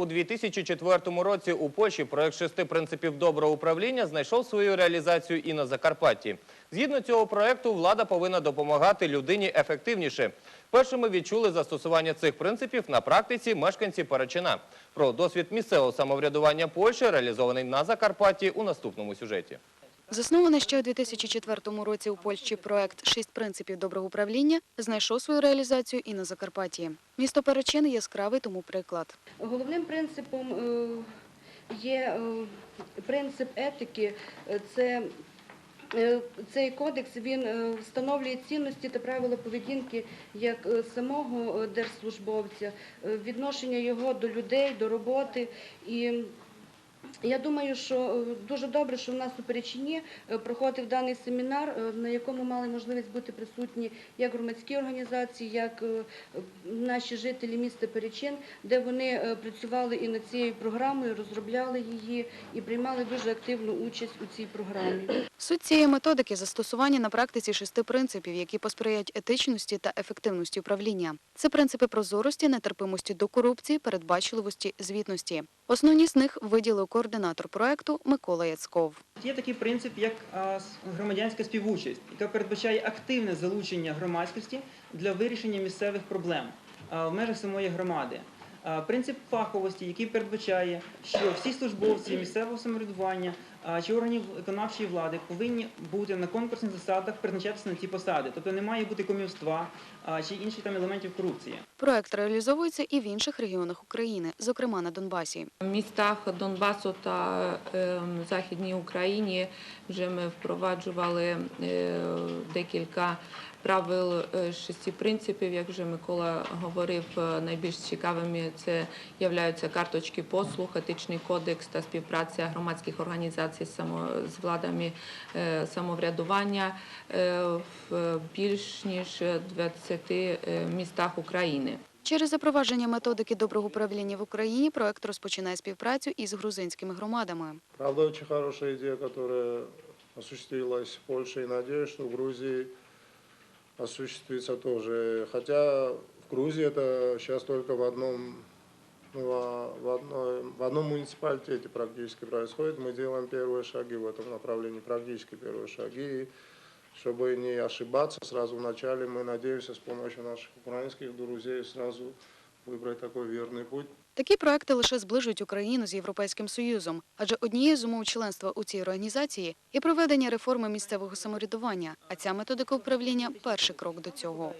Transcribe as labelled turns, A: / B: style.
A: у 2004 році у Польщі проект шести принципів доброго управління знайшов свою реалізацію і на Закарпатті. Згідно цього проекту, влада повинна допомагати людині ефективніше. Першими відчули застосування цих принципів на практиці мешканці Перечина. Про досвід місцевого самоврядування Польщі, реалізований на Закарпатті, у наступному сюжеті.
B: Заснований ще у 2004 році у Польщі проект «Шість принципів доброго управління» знайшов свою реалізацію і на Закарпатті. Місто Перечин яскравий тому приклад.
C: Головним принципом е, є е, принцип етики. Е, Це цей кодекс він встановлює цінності та правила поведінки як самого держслужбовця, відношення його до людей, до роботи. І я думаю, що е, дуже добре, що в нас у Перечині е, проходив даний семінар, е, на якому мали можливість бути присутні як громадські організації, як наші жителі міста Перечин, де вони працювали і над цією програмою, розробляли її і приймали дуже активну участь у цій програмі.
B: Суть цієї методики – застосування на практиці шести принципів, які посприяють етичності та ефективності управління. Це принципи прозорості, нетерпимості до корупції, передбачливості, звітності. Основні з них виділив координатор проекту Микола Яцков.
D: Є такий принцип, як громадянська співучасть, яка передбачає активне залучення громадськості для вирішення місцевих проблем в межах самої громади. Принцип фаховості, який передбачає, що всі службовці місцевого самоврядування чи органів виконавчої влади повинні бути на конкурсних засадах призначатися на ці посади. Тобто не має бути комівства чи інших там елементів корупції.
B: Проект реалізовується і в інших регіонах України, зокрема на Донбасі.
E: В містах Донбасу та е, Західній Україні вже ми впроваджували е, декілька правил е, шести принципів. Як вже Микола говорив, е, найбільш цікавими це являються карточки послуг, етичний кодекс та співпраця громадських організацій з владами е, самоврядування в більш ніж 20 е, містах України.
B: Через запровадження методики доброго управління в Україні проект розпочинає співпрацю із грузинськими громадами.
F: Правда, очень хорошая идея, которая осуществилась в Польше, и надеюсь, что в Грузии осуществится тоже. Хотя в Грузии это сейчас только в одном, ну, в, одной, в одном муниципалитете практически происходит. Мы делаем первые шаги в этом направлении, практически первые шаги. И чтобы не ошибаться сразу в начале, мы надеемся с помощью наших украинских друзей сразу выбрать такой верный путь.
B: Такі проекти лише зближують Україну з Європейським Союзом, адже однією з умов членства у цій організації є проведення реформи місцевого самоврядування, а ця методика управління – перший крок до цього.